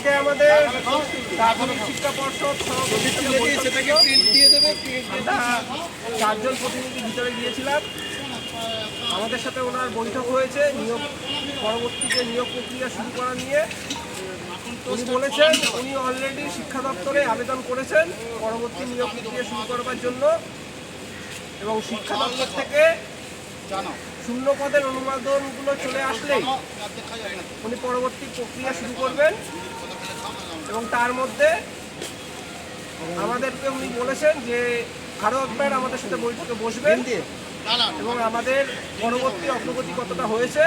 আজকে আমাদের প্রাথমিক শিক্ষা পর্ষদ সেটাকে প্রিন্ট দিয়ে দেবে চারজন প্রতিনিধি ভিতরে গিয়েছিলাম। আমাদের সাথে ওনার বৈঠক হয়েছে নিয়োগ পরবর্তীতে নিয়োগ প্রক্রিয়া শুরু করা নিয়ে। উনি বলেছেন উনি অলরেডি শিক্ষা দপ্তরে আবেদন করেছেন পরবর্তী নিয়োগ প্রক্রিয়া শুরু করবার জন্য। এবং শিক্ষা দপ্তর থেকে শূন্য পদের অনুমোদনগুলো চলে আসলেই উনি পরবর্তী প্রক্রিয়া শুরু করবেন। এবং তার মধ্যে আমাদেরকে উনি বলেছেন যে আরও একবার আমাদের সাথে বৈঠকে বসবেন এবং আমাদের পরবর্তী অগ্রগতি কতটা হয়েছে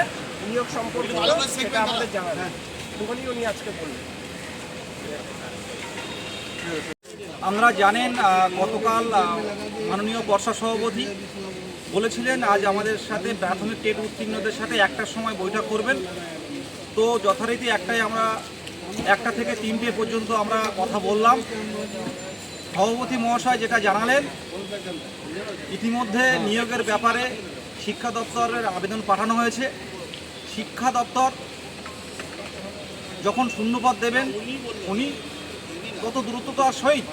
নিয়োগ সম্পর্কে সেটা আমাদের জানাবেন। এটুকুনি উনি আজকে বললেন। আমরা জানেন গতকাল মাননীয় বর্ষা সভাপতি বলেছিলেন আজ আমাদের সাথে প্রাথমিক টেট উত্তীর্ণদের সাথে একটার সময় বৈঠক করবেন। তো যথারীতি একটাই আমরা একটা থেকে তিনটে পর্যন্ত আমরা কথা বললাম। সভাপতি মহাশয় যেটা জানালেন, ইতিমধ্যে নিয়োগের ব্যাপারে শিক্ষা দপ্তরের আবেদন পাঠানো হয়েছে। শিক্ষা দপ্তর যখন শূন্যপদ দেবেন, উনি কত দ্রুততার সহিত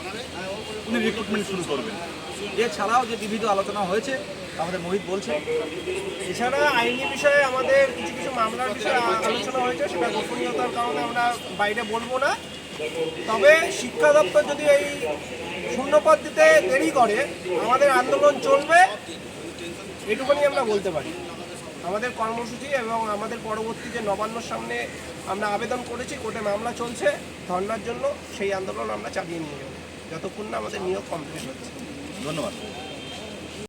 উনি রিক্রুটমেন্ট শুরু করবেন। এছাড়াও যে বিবিধ আলোচনা হয়েছে, আমাদের মোহিত বলছে। এছাড়া আইনি বিষয়ে আমাদের কিছু কিছু মামলার বিষয়ে আলোচনা হয়েছে, সেটা গোপনীয়তার কারণে আমরা বাইরে বলব না। তবে শিক্ষা দপ্তর যদি এই শূন্যপদ দিতে দেরি করে, আমাদের আন্দোলন চলবে, এটুকুনি আমরা বলতে পারি। আমাদের কর্মসূচি এবং আমাদের পরবর্তী যে নবান্নর সামনে আমরা আবেদন করেছি, কোর্টে মামলা চলছে, ধর্নার জন্য সেই আন্দোলন আমরা চালিয়ে নিয়ে যাব, যতক্ষণ না আমাদের নিয়োগ কমপ্লিট হচ্ছে। ধন্যবাদ।